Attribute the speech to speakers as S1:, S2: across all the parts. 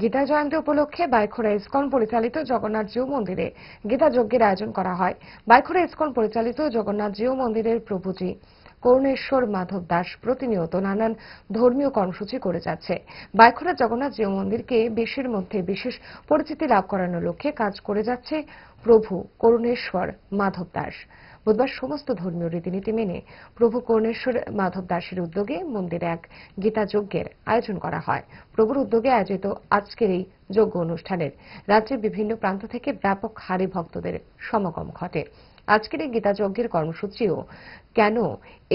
S1: গীতা জয়ন্তী উপলক্ষে বাইখোরা ইসকন পরিচালিত জগন্নাথ জিউ মন্দিরে গীতা যজ্ঞের আয়োজন করা হয়। বাইখোরা ইসকন পরিচালিত জগন্নাথ জিউ মন্দিরের প্রভুজি করুণেশ্বর মাধব দাস প্রতিনিয়ত নানান ধর্মীয় কর্মসূচি করে যাচ্ছে। বাইখোরা জগন্নাথ জিউ মন্দিরকে বিশ্বের মধ্যে বিশেষ পরিচিতি লাভ করানোর লক্ষ্যে কাজ করে যাচ্ছে প্রভু করুণেশ্বর মাধব দাস। বুধবার সমস্ত ধর্মীয় রীতিনীতি মেনে প্রভু করুণেশ্বর মাধব দাসের উদ্যোগে মন্দিরে এক গীতা যজ্ঞের আয়োজন করা হয়। প্রভুর উদ্যোগে আয়োজিত আজকের এই যজ্ঞ অনুষ্ঠানের রাজ্যের বিভিন্ন প্রান্ত থেকে ব্যাপক হারে ভক্তদের সমাগম ঘটে। আজকের এই গীতা যজ্ঞের কর্মসূচিও কেন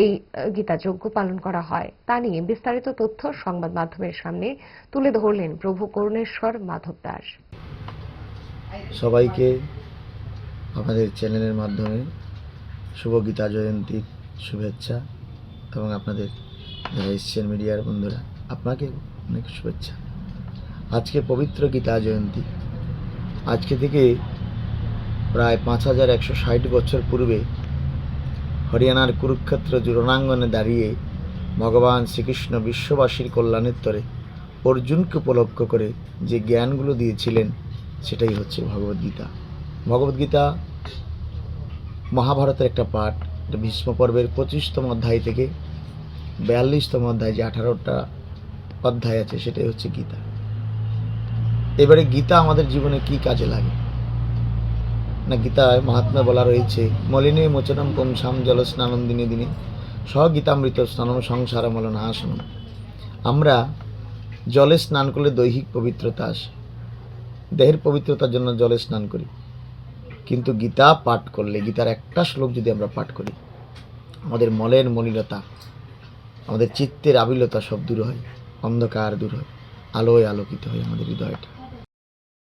S1: এই আহ, গীতা যজ্ঞ পালন করা হয় তা নিয়ে বিস্তারিত তথ্য সংবাদ মাধ্যমের সামনে তুলে ধরলেন প্রভু করুণেশ্বর মাধব দাস।
S2: সবাইকে আমাদের চ্যানেলের মাধ্যমে শুভ গীতা জয়ন্তীর শুভেচ্ছা এবং আপনাদের যারা এসছেন মিডিয়ার বন্ধুরা, আপনাকে অনেক শুভেচ্ছা। আজকে পবিত্র গীতা জয়ন্তী। আজকে থেকে প্রায় পাঁচ হাজার একশো ষাট বছর পূর্বে হরিয়ানার কুরুক্ষেত্র রণাঙ্গনে দাঁড়িয়ে ভগবান শ্রীকৃষ্ণ বিশ্ববাসীর কল্যাণের তরে অর্জুনকে উপলক্ষ করে যে জ্ঞানগুলো দিয়েছিলেন, সেটাই হচ্ছে ভগবদ্গীতা। ভগবদ্গীতা মহাভারতের একটা পাঠ ভীষ্ম পর্বের পঁচিশতম অধ্যায় থেকে বিয়াল্লিশতম অধ্যায় যে আঠারোটা অধ্যায় আছে, সেটাই হচ্ছে গীতা। এবারে গীতা আমাদের জীবনে কি কাজে লাগে? না, গীতায় মহাত্মা বলা রয়েছে, মলিনী মোচনম পুংসাম জল স্নানম দিনে দিনে স্বগীতামৃত গীতামৃত স্নানম সংসার মল নাশনম। আমরা জলে স্নান করলে দৈহিক পবিত্রতা আসে, দেহের পবিত্রতার জন্য জলে স্নান করি। কিন্তু গীতা পাঠ করলে, গীতার একটা শ্লোক যদি আমরা পাঠ করি, আমাদের মলের মলিনতা, আমাদের চিত্তের আবিলতা সব দূর হয়, অন্ধকার দূর হয়, আলোয় আলোকিত হয় আমাদের হৃদয়টা।